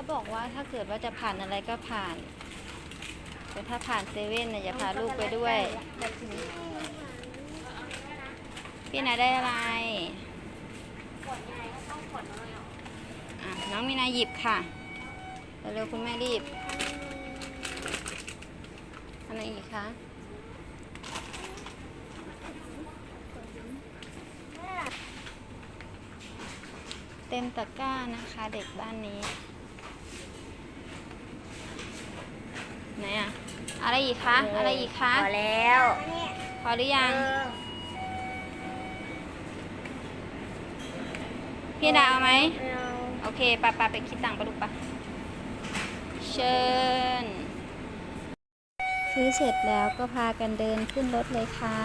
เขาบอกว่าถ้าเกิดว่าจะผ่านอะไรก็ผ่าน แต่ถ้าผ่านเซเว่นเนี่ยอย่าพาลูกไปด้วย พี่นาได้อะไรอะน้องมีนาหยิบค่ะเร็วๆคุณแม่รีบอะไรอีกคะเต็มตะกร้านะคะเด็กบ้านนี้อะ อะไรอีกคะ อะไรอีกคะ พอแล้ว พอหรือยัง พี่ดาเอาไหม โอเคปะปะไปคิดตังค์ปะลูกปะเชิญ ซื้อเสร็จแล้วก็พากันเดินขึ้นรถเลยค่ะ